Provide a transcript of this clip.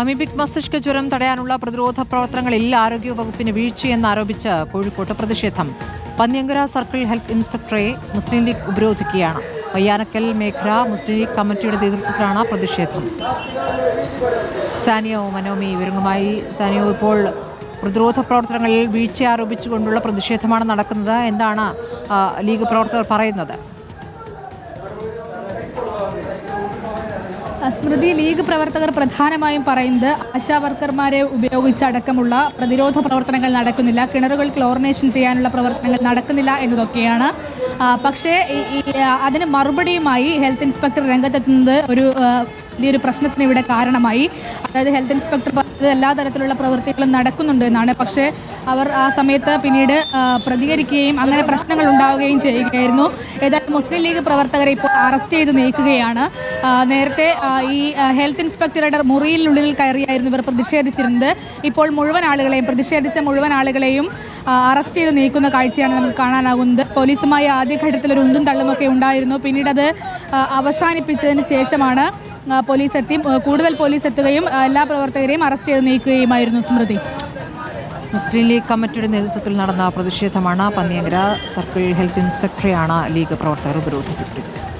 Amoebic മസ്തിഷ്ക ജ്വരം തടയാനുള്ള പ്രതിരോധ പ്രവർത്തനങ്ങളിൽ ആരോഗ്യവകുപ്പിന് വീഴ്ചയെന്നാരോപിച്ച് കോഴിക്കോട്ട് പ്രതിഷേധം. പന്നിയങ്കര സർക്കിൾ ഹെൽത്ത് ഇൻസ്പെക്ടറെ മുസ്ലിം ലീഗ് ഉപരോധിക്കുകയാണ്. വയ്യാനക്കൽ മേഖല മുസ്ലിം ലീഗ് കമ്മിറ്റിയുടെ നേതൃത്വത്തിലാണ് പ്രതിഷേധം. സാനിയോ മനോമി വിവരങ്ങളുമായി സാനിയോ ഇപ്പോൾ പ്രതിരോധ പ്രവർത്തനങ്ങളിൽ വീഴ്ച ആരോപിച്ചുകൊണ്ടുള്ള പ്രതിഷേധമാണ് നടക്കുന്നത് എന്താണ് ലീഗ് പ്രവർത്തകർ പറയുന്നത്. സ്മൃതി ലീഗ് പ്രവർത്തകർ പ്രധാനമായും പറയുന്നത് ആശാ വർക്കർമാരെ ഉപയോഗിച്ചടക്കമുള്ള പ്രതിരോധ പ്രവർത്തനങ്ങൾ നടക്കുന്നില്ല. കിണറുകൾ ക്ലോറിനേഷൻ ചെയ്യാനുള്ള പ്രവർത്തനങ്ങൾ നടക്കുന്നില്ല എന്നതൊക്കെയാണ്. പക്ഷേ അതിന് മറുപടിയുമായി ഹെൽത്ത് ഇൻസ്പെക്ടർ രംഗത്തെത്തുന്നത് ഒരു വലിയൊരു പ്രശ്നത്തിന് ഇവിടെ കാരണമായി. അതായത് ഹെൽത്ത് ഇൻസ്പെക്ടർ പറഞ്ഞത് എല്ലാ തരത്തിലുള്ള പ്രവൃത്തികളും നടക്കുന്നുണ്ട് എന്നാണ്. പക്ഷേ അവർ ആ സമയത്ത് പിന്നീട് പ്രതികരിക്കുകയും അങ്ങനെ പ്രശ്നങ്ങൾ ഉണ്ടാവുകയും ചെയ്യുകയായിരുന്നു. ഏതായാലും മുസ്ലിം ലീഗ് പ്രവർത്തകരെ ഇപ്പോൾ അറസ്റ്റ് ചെയ്ത് നീക്കുകയാണ്. നേരത്തെ ഈ ഹെൽത്ത് ഇൻസ്പെക്ടറുടെ മുറിയിലുള്ളിൽ കയറിയായിരുന്നു ഇവർ പ്രതിഷേധിച്ചിരുന്നത്. ഇപ്പോൾ മുഴുവൻ ആളുകളെയും പ്രതിഷേധിച്ച മുഴുവൻ ആളുകളെയും അറസ്റ്റ് ചെയ്ത് നീക്കുന്ന കാഴ്ചയാണ് നമുക്ക് കാണാനാകുന്നത്. പോലീസുമായി ആദ്യഘട്ടത്തിൽ ഒരു ഉന്തും തള്ളുമൊക്കെ ഉണ്ടായിരുന്നു. പിന്നീട് അത് അവസാനിപ്പിച്ചതിന് ശേഷമാണ് പോലീസ് എത്തി കൂടുതൽ പോലീസ് എത്തുകയും എല്ലാ പ്രവർത്തകരെയും അറസ്റ്റ് ചെയ്ത് നീക്കുകയുമായിരുന്നു സ്മൃതി. മുസ്ലിം ലീഗ് കമ്മിറ്റിയുടെ നേതൃത്വത്തിൽ നടന്ന പ്രതിഷേധമാണ് പന്നിയങ്കര സർക്കിൾ ഹെൽത്ത് ഇൻസ്പെക്ടറെയാണ് ലീഗ് പ്രവർത്തകർ ഉപരോധിച്ചിരിക്കുന്നത്.